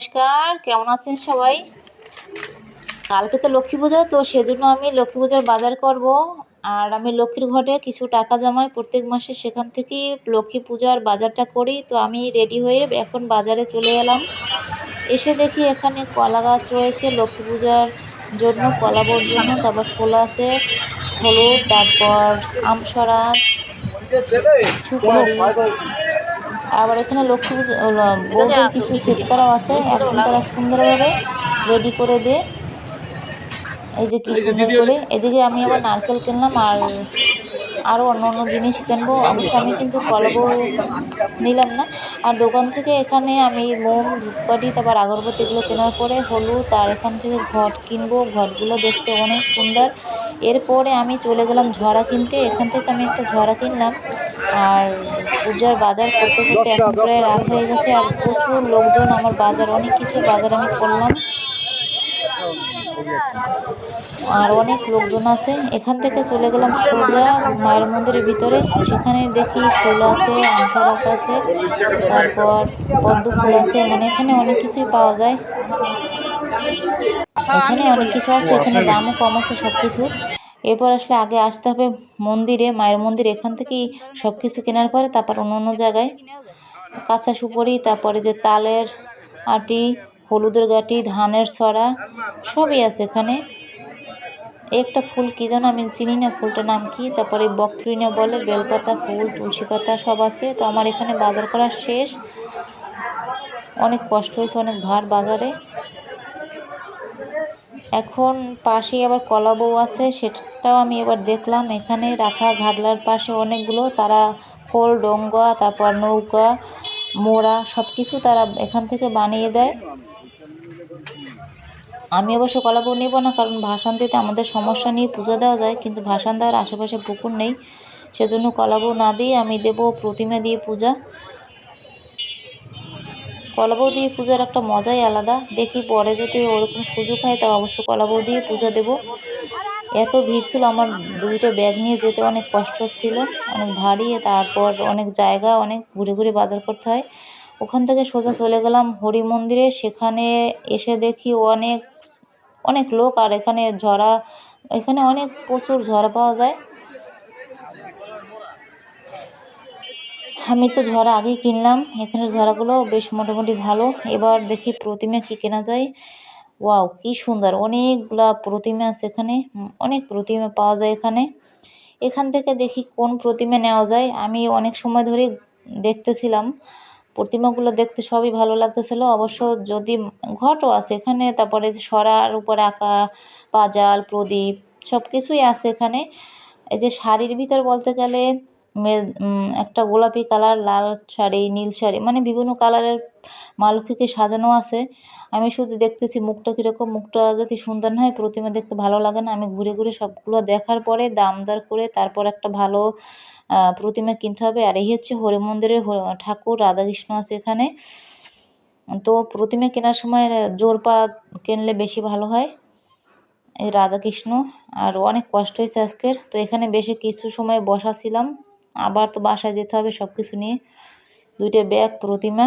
নমস্কার কেমন আছেন সবাই? কালকে তো লক্ষ্মী পূজা তো সেজন্য আমি লক্ষ্মী পূজার বাজার করব। আর আমি লক্ষ্মীর ঘটে কিছু টাকা জমাই প্রত্যেক মাসে সেখান থেকেই লক্ষ্মী পূজার বাজারটা করি। তো আমি রেডি হয়ে এখন বাজারে চলে এলাম। এসে দেখি এখানে কলা গাছ রয়েছে লক্ষ্মী পূজার জন্য কলাবোর জন্য তারপর ফুল আছে হলুদ তারপর আমসরা সুপারি আবার এখানে লক্ষ্মী পুজো বউদের কিছু সেট করাও আছে। এখন তারা সুন্দরভাবে রেডি করে দিয়ে এই যে কি সুন্দর করে এদিকে আমি আবার নারকেল কিনলাম আর আরও অন্য অন্য জিনিস কিনবো। অবশ্য আমি কিন্তু ফলবো নিলাম না। আর দোকান থেকে এখানে আমি মোম ধূপকাঠি তারপর আগরবাতি এগুলো কেনার পরে হলুদ আর এখান থেকে ঘট কিনবো। ঘটগুলো দেখতে অনেক সুন্দর। এরপরে আমি চলে গেলাম ঝরা কিনতে। এখান থেকে আমি একটা ঝরা কিনলাম। আর পূজার বাজার করতে করতে এখন প্রায় রাত হয়ে গেছে আর প্রচুর লোকজন আমার বাজার অনেক কিছু বাজার আমি করলাম। আর অনেক লোকজন আছে। এখান থেকে চলে গেলাম সোজা মায়ের মন্দিরের ভিতরে। সেখানে দেখি ফুল আছে আমসারাত আছে তারপর পদ্ম ফুল আছে। মানে এখানে অনেক কিছুই পাওয়া যায়। এখানে অনেক কিছু আছে এখানে দামও কম আছে সব কিছুর এরপর আসলে আগে আসতে হবে মন্দিরে, মায়ের মন্দির এখান থেকেই সব কিছু কেনার পরে তারপর অন্য অন্য জায়গায়। কাঁচা সুপরি, তারপরে যে তালের আটি, হলুদের গাটি, ধানের ছড়া সবই আছে এখানে। একটা ফুল কী যেন আমি চিনি না ফুলটার নাম কি, তারপরে বকথুরিনা বলে বেলপাতা, ফুল, তুলসী পাতা সব আছে। তো আমার এখানে বাজার করা শেষ। অনেক কষ্ট হয়েছে, অনেক ভার বাজারে। এখন পাশেই আবার কলা বউ আছে, সেটাও আমি এবার দেখলাম। এখানে রাখা ঘাটলার পাশে অনেকগুলো, তারা খোল ডোঙ্গা তারপর নৌকা, মোড়া সব কিছু তারা এখান থেকে বানিয়ে দেয়। আমি অবশ্য কলা বউ নেব না, কারণ ভাসান দিতে আমাদের সমস্যা নিয়ে পুজো দেওয়া যায়, কিন্তু ভাসান দেওয়ার আশেপাশে পুকুর নেই। সেজন্য কলা বউ না দিয়ে আমি দেব প্রতিমা দিয়ে পূজা। কলাবৌ দিয়ে পূজার একটা মজাই আলাদা। দেখি পরে যদি ওরকম সুযোগ হয় তা অবশ্য কলাবৌ দিয়ে পূজা দেব। এত ভিড় ছিল, আমার দুইটা ব্যাগ নিয়ে যেতে অনেক কষ্ট হচ্ছিল অনেক ভারী, তারপর অনেক জায়গা, অনেক ঘুরে ঘুরে বাজার করতে হয়। ওখান থেকে সোজা চলে গেলাম হরি মন্দিরে, সেখানে এসে দেখি অনেক অনেক লোক, আর এখানে ঝরা, এখানে অনেক প্রচুর ঝরা পাওয়া যায়। আমি তো ঝরা আগেই কিনলাম। এখানে ঝরাগুলো বেশ মোটামুটি ভালো। এবার দেখি প্রতিমা কী কেনা যায়। ওয়াও, কি সুন্দর। অনেকগুলা প্রতিমা আছে এখানে। অনেক প্রতিমা পাওয়া যায় এখানে। এখান থেকে দেখি কোন প্রতিমা নেওয়া যায়। আমি অনেক সময় ধরে দেখতেছিলাম। প্রতিমাগুলো দেখতে সবই ভালো লাগতেছিল। অবশ্য যদি ঘটও আছে এখানে, তারপরে সরার উপরে আঁকা, পাজাল, প্রদীপ সব কিছুই আছে এখানে। এই যে শাড়ির ভিতর বলতে গেলে একটা গোলাপি কালার, লাল শাড়ি, নীল শাড়ি মানে বিভিন্ন কালারের মা লক্ষ্মীকে সাজানো আছে। আমি শুধু দেখতেছি মুখটা কীরকম, মুখটা যদি সুন্দর না হয়, প্রতিমা দেখতে ভালো লাগে না। আমি ঘুরে ঘুরে সবগুলো দেখার পরে দাম দর করে তারপর একটা ভালো প্রতিমা কিনতে হবে। আর এই হচ্ছে হরি মন্দিরের ঠাকুর রাধাকৃষ্ণ আছে এখানে। তো প্রতিমা কেনার সময় জোর পা কিনলে বেশি ভালো হয়। এই রাধাকৃষ্ণ, আর অনেক কষ্ট হয়েছে আজকের। তো এখানে বেশি কিছু সময় বসা ছিলাম আবার তো বাসায় যেতে হবে সব কিছু নিয়ে। দুইটা ব্যাগ, প্রতিমা।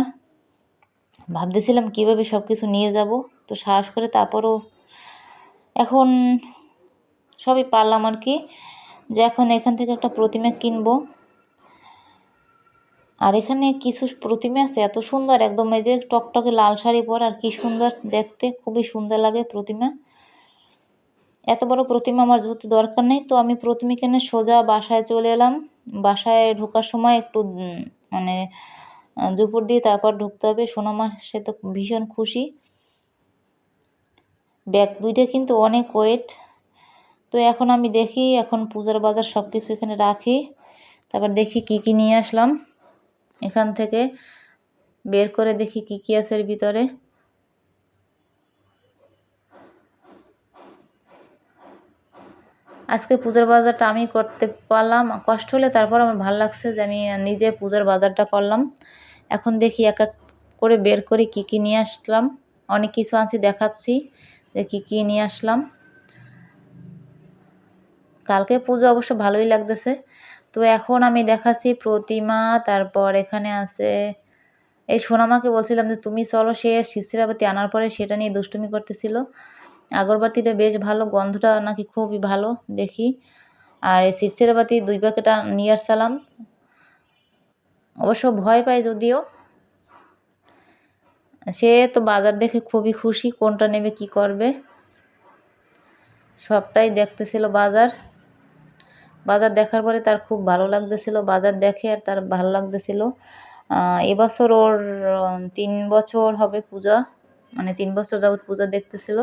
ভাবতেছিলাম কীভাবে সব কিছু নিয়ে যাব। তো সাহস করে তারপরও এখন সবই পারলাম আর কি। যে এখন এখান থেকে একটা প্রতিমা কিনবো। আর এখানে কিছু প্রতিমা আছে, এত সুন্দর একদম এই যে টকটকে লাল শাড়ি পর, আর কি সুন্দর দেখতে, খুবই সুন্দর লাগে প্রতিমা। এত বড় প্রতিমা আমার যেহেতু দরকার নেই, তো আমি প্রতিমা কেনে সোজা বাসায় চলে এলাম। বাসায় ঢোকার সময় একটু মানে জুপুর দিয়ে তারপর ঢুকতে হবে। সোনামা, সে তো ভীষণ খুশি। ব্যাগ দুইটা কিন্তু অনেক ওয়েট। তো এখন আমি দেখি, এখন পূজার বাজার সব কিছু এখানে রাখি। তারপর দেখি কি কি নিয়ে আসলাম। এখান থেকে বের করে দেখি কি কি আছে এর ভিতরে। আজকে পূজার বাজারটা আমি করতে পারলাম, কষ্ট হলে তারপর আমার ভালো লাগছে যে আমি নিজে পূজার বাজারটা করলাম। এখন দেখি এক এক করে বের করে কি কি নিয়ে আসলাম। অনেক কিছু আনছি, দেখাচ্ছি যে কী কী নিয়ে আসলাম। কালকে পুজো অবশ্য ভালোই লাগতেছে। তো এখন আমি দেখাচ্ছি প্রতিমা, তারপর এখানে আছে, এই সোনামাকে বলছিলাম যে, তুমি চলো সে শিশিরাবাতি আনার পরে সেটা নিয়ে দুষ্টুমি করতেছিল। আগরবাতিটা বেশ ভালো গন্ধটা নাকি খুবই ভালো, দেখি। আর এই শিরশিরাবাতি দুই প্যাকেট নিয়ে আসছিলাম। অবশ্য ভয় পায় যদিও। সে তো বাজার দেখে খুবই খুশি, কোনটা নেবে, কি করবে। সবটাই দেখতেছিল বাজার। বাজার দেখার পরে তার খুব ভালো লাগতেছিল, বাজার দেখে আর তার ভালো লাগতেছিল। এবছর ওর তিন বছর হবে পূজা মানে তিন বছর যাবৎ পূজা দেখতেছিল।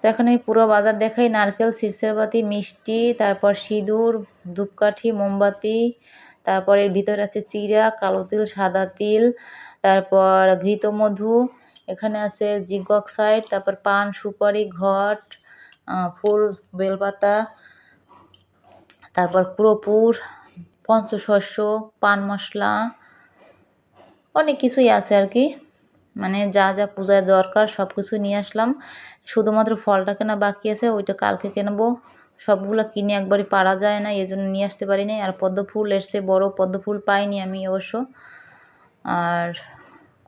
তো এখন আমি পুরো বাজার দেখাই। নারকেল শীর্ষেরবাতি মিষ্টি, তারপর সিঁদুর, ধূপকাঠি, মোমবাতি, তারপর এর ভিতরে আছে চিরা কালো তিল, সাদা তিল, তারপর ঘৃত মধু, এখানে আছে জিঙ্ক অক্সাইড, তারপর পান, সুপারি, ঘট ফুল, বেলপাতা, তারপর কুড়োপুর, পঞ্চশস্য, পান মশলা, অনেক কিছুই আছে আর কি। মানে যা যা পূজায় দরকার সব কিছু নিয়ে আসলাম। শুধুমাত্র ফলটা কেনা বাকি আছে, ওইটা কালকে কেনবো। সবগুলো কিনে একবারই পারা যায় না এই জন্য নিয়ে আসতে পারি পারিনি। আর পদ্ম ফুল এসছে, বড় পদ্ম ফুল পাইনি আমি অবশ্য। আর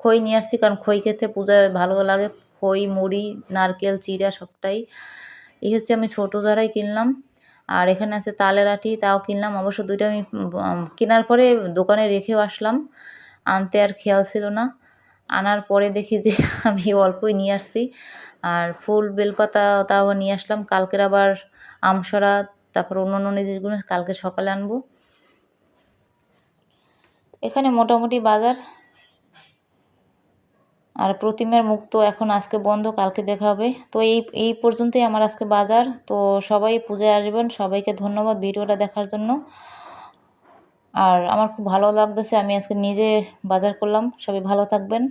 খই নিয়ে আসছি, কারণ খই খেতে পূজায় ভালো লাগে। খই, মুড়ি, নারকেল চিরা সবটাই। এই হচ্ছে আমি ছোটো দ্বারাই কিনলাম। আর এখানে আছে তালের আটি, তাও কিনলাম। অবশ্য দুইটা আমি কেনার পরে দোকানে রেখেও আসলাম। আনতে আর খেয়াল ছিল না। আনার পরে দেখি যে আমি অল্পই নিয়ে আসছি। আর ফুল বেলপাতা তাও নিয়ে আসলাম। কালকের আবার আমসরা, তারপর অন্য অন্য জিনিসগুলো কালকে সকালে আনব। এখানে মোটামুটি বাজার। আর প্রতিমার মুখ তো এখন আজকে বন্ধ, কালকে দেখা হবে। তো এই এই পর্যন্তই আমার আজকে বাজার। তো সবাই পূজায় আসবেন। সবাইকে ধন্যবাদ ভিডিওটা দেখার জন্য। আর আমার খুব ভালো লাগতেছে, আমি আজকে নিজে বাজার করলাম। সবাই ভালো থাকবেন।